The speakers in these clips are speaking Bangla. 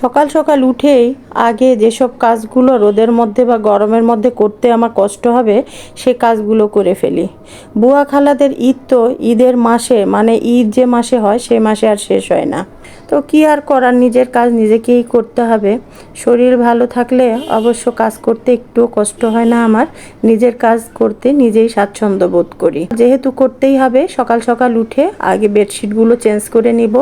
সকাল সকাল উঠেই আগে যেসব কাজগুলো রোদের মধ্যে বা গরমের মধ্যে করতে আমার কষ্ট হবে, সে কাজগুলো করে ফেলি। বুয়া খালাদের ঈদ তো ঈদের মাসে মানে ঈদ যে মাসে হয়, সে মাসে আর শেষ হয় না। তো কি আর করার, নিজের কাজ নিজেকেই করতে হবে। শরীর ভালো থাকলে অবশ্য কাজ করতে একটু কষ্ট হয় না আমার। নিজের কাজ করতে নিজেই স্বাচ্ছন্দ্য বোধ করি। যেহেতু করতেই হবে, সকাল সকাল উঠে আগে বেডশিটগুলো চেঞ্জ করে নিব।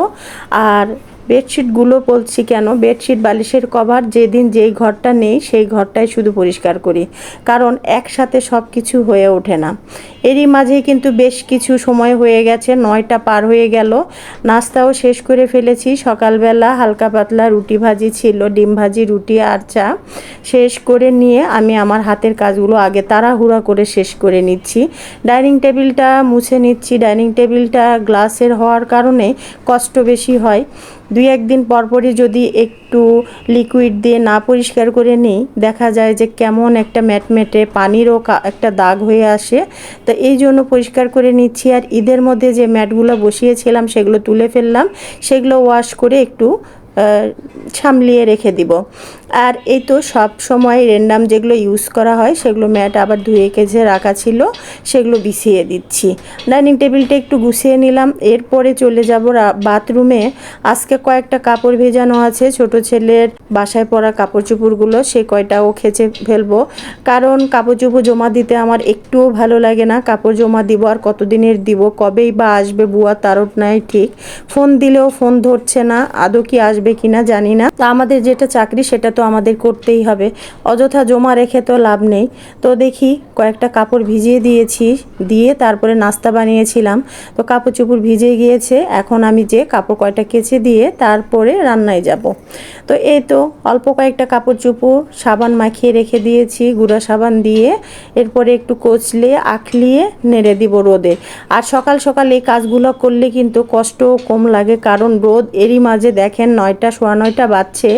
আর বেডশিটগুলো বলছি কেন? বেডশিট, বালিশের কভার, যেদিন যেই ঘরটা নেই সেই ঘরটাই শুধু পরিষ্কার করি। কারণ একসাথে সব কিছু হয়ে ওঠে না। এরই মাঝে কিন্তু বেশ কিছু সময় হয়ে গেছে, নয়টা পার হয়ে গেল। নাস্তাও শেষ করে ফেলেছি। সকালবেলা হালকা পাতলা রুটি ভাজি ছিল, ডিম ভাজি, রুটি আর চা। শেষ করে নিয়ে আমি আমার হাতের কাজগুলো আগে তাড়াহুড়া করে শেষ করে নিচ্ছি। ডাইনিং টেবিলটা মুছে নিচ্ছি। ডাইনিং টেবিলটা গ্লাসের হওয়ার কারণে কষ্ট বেশি হয়। দুই একদিন পরপরই যদি একটু লিকুইড দিয়ে না পরিষ্কার করে নিই, দেখা যায় যে কেমন একটা ম্যাটমেটে পানিরও একটা দাগ হয়ে আসে। তো এই জন্য পরিষ্কার করে নিচ্ছি। আর ঈদের মধ্যে যে ম্যাটগুলো বসিয়েছিলাম, সেগুলো তুলে ফেললাম। সেগুলো ওয়াশ করে একটু সামলিয়ে রেখে দিব। আর এই তো সব সময় র্যান্ডাম যেগুলো ইউজ করা হয়, সেগুলো ম্যাট আবার ধুয়ে কেজে রাখা ছিল, সেগুলো বিছিয়ে দিচ্ছি। ডাইনিং টেবিলটা একটু গুছিয়ে নিলাম, এরপরে চলে যাব বাথরুমে আজকে কয়েকটা কাপড় ভেজানো আছে, ছোট ছেলের বাসায় পরা কাপড় চোপড়গুলো, সে কয়টাও খেচে ফেলব। কারণ কাপড় চোপড় জমা দিতে আমার একটুও ভালো লাগে না, কাপড় জমা দিব আর কতদিনের দিব, কবেই বা আসবে বুয়া তারও নাই ঠিক। ফোন দিলেও ফোন ধরছে না, আদৌ কি আসবে কিনা জানি না। তা আমাদের যেটা চাকরি সেটা তো আমাদের করতেই হবে। অযথা জমা রেখে তো লাভ নেই। তো দেখি কয়েকটা কাপড় ভিজিয়ে দিয়েছি, দিয়ে তারপরে নাস্তা বানিয়েছিলাম। তো কাপড় চোপড় ভিজে গিয়েছে। এখন আমি যে কাপড় কয়টা কেচে দিয়ে তারপরে রান্নায় যাব। তো এই তো অল্প কয়েকটা কাপড় চোপড়, সাবান মাখিয়ে রেখে দিয়েছি, গুঁড়া সাবান দিয়ে। এরপরে একটু কচলে, আখলিয়ে নেড়ে দিব রোদে। আর সকাল সকাল এই কাজগুলো করলে কিন্তু কষ্টও কম লাগে, কারণ রোদ এরই মাঝে দেখেন নয়টা, সোয়া নয়টা বাজছে।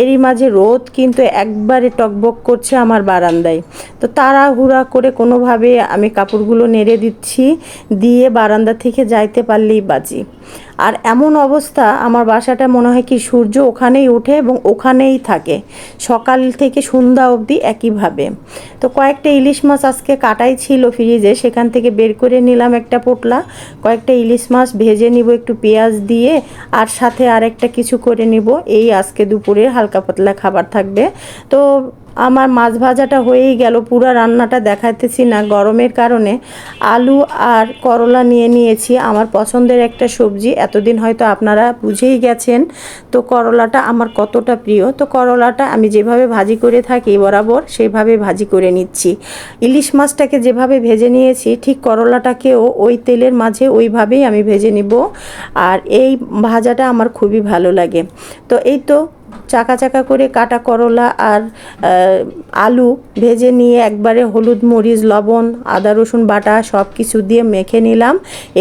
এরই মাঝে রোদ কিন্তু একবারে টকবক করছে আমার বারান্দায়। তো তাড়াহুড়া করে কোনোভাবে আমি কাপড়গুলো নেড়ে দিচ্ছি, দিয়ে বারান্দা থেকে যাইতে পারলেই বাজি। আর এমন অবস্থা, আমার বাসাটা মনে হয় কি সূর্য ওখানেই ওঠে এবং ওখানেই থাকে। সকাল থেকে সন্ধ্যা অবধি একইভাবে। তো কয়েকটা ইলিশ মাছ আজকে কাটাই ছিল ফ্রিজে, সেখান থেকে বের করে নিলাম একটা পোটলা। কয়েকটা ইলিশ মাছ ভেজে নিব একটু পেঁয়াজ দিয়ে, আর সাথে আরেকটা কিছু করে নিব। এই আজকে দুপুরের হালকা পাতলা খাবার। থাকবে। তো আমার মাছ ভাজাটা হয়েই গেল। পুরো রান্নাটা দেখাতেছি না। গরমের কারণে আলু আর করলা নিয়ে নিয়েছি। আমার পছন্দের একটা সবজি। এতদিন হয়তো আপনারা বুঝেই গেছেন। তো করলাটা আমার কতটা প্রিয়। তো করলাটা আমি যেভাবে ভাজি করে থাকি বরাবর, সেভাবে ভাজি করে নিচ্ছি। ইলিশ মাছটাকে যেভাবে ভেজে নিয়েছি, ঠিক করলাটাকেও ওই তেলের মাঝে ওইভাবেই আমি ভেজে নিব। আর এই ভাজাটা আমার খুবই ভালো লাগে। তো এই তো চাকা চাকা করে কাটা করলা আর আলু ভেজে নিয়ে একবারে হলুদ মরিচ, লবণ, আদা, রসুন বাটা সব কিছু দিয়ে মেখে নিলাম।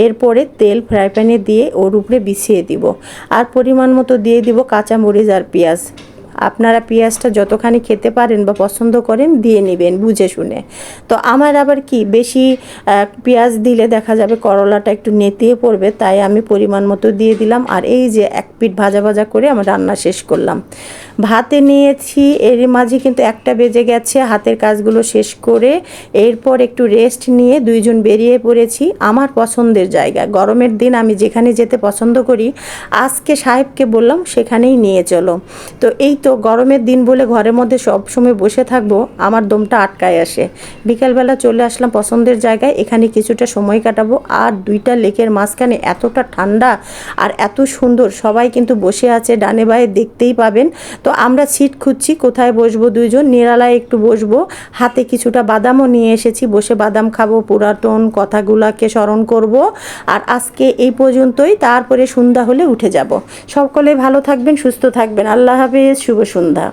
এরপরে তেল ফ্রাই প্যানে দিয়ে ওর উপরে বিছিয়ে দিব। আর পরিমাণ মতো দিয়ে দিব কাঁচা মরিচ আর পেঁয়াজ। আপনারা পেঁয়াজটা যতখানি খেতে পারেন বা পছন্দ করেন, দিয়ে নেবেন বুঝে শুনে। তো আমার আবার কি, বেশি পেঁয়াজ দিলে দেখা যাবে করলাটা একটু নেতিয়ে পড়বে, তাই আমি পরিমাণ মতো দিয়ে দিলাম। আর এই যে এক পিঠ ভাজা ভাজা করে আমার রান্না শেষ করলাম। ভাতে নিয়েছি এর মাঝে কিন্তু একটা বেজে গেছে, হাতের কাজগুলো শেষ করে এরপর একটু রেস্ট নিয়ে দুইজন বেরিয়ে পড়েছি। আমার পছন্দের জায়গা, গরমের দিন আমি যেখানে যেতে পছন্দ করি, আজকে সাহেবকে বললাম সেখানেই নিয়ে চলো। তো এই তো গরমের দিন বলে ঘরের মধ্যে সব সময় বসে থাকব, আমার দমটা আটকায় আসে। বিকালবেলা চলে আসলাম পছন্দের জায়গায়, এখানে কিছুটা সময় কাটাবো, আর দুইটা লেকের মাঝখানে এতটা ঠান্ডা আর এত সুন্দর, সবাই কিন্তু বসে আছে, ডানে বায়ে দেখতেই পাবেন। তো আমরা সিট খুঁজছি, কোথায় বসবো দুইজন? নিরালায় একটু বসবো। হাতে কিছুটা বাদামও নিয়ে এসেছি, বসে বাদাম খাব, পুরাতন কথাগুলাকে স্মরণ করব। আর আজকে এই পর্যন্তই, তারপরে সন্ধ্যা হলে উঠে যাব। সকলে ভালো থাকবেন, সুস্থ থাকবেন। আল্লাহ হাফেজ, শুভ সন্ধ্যা।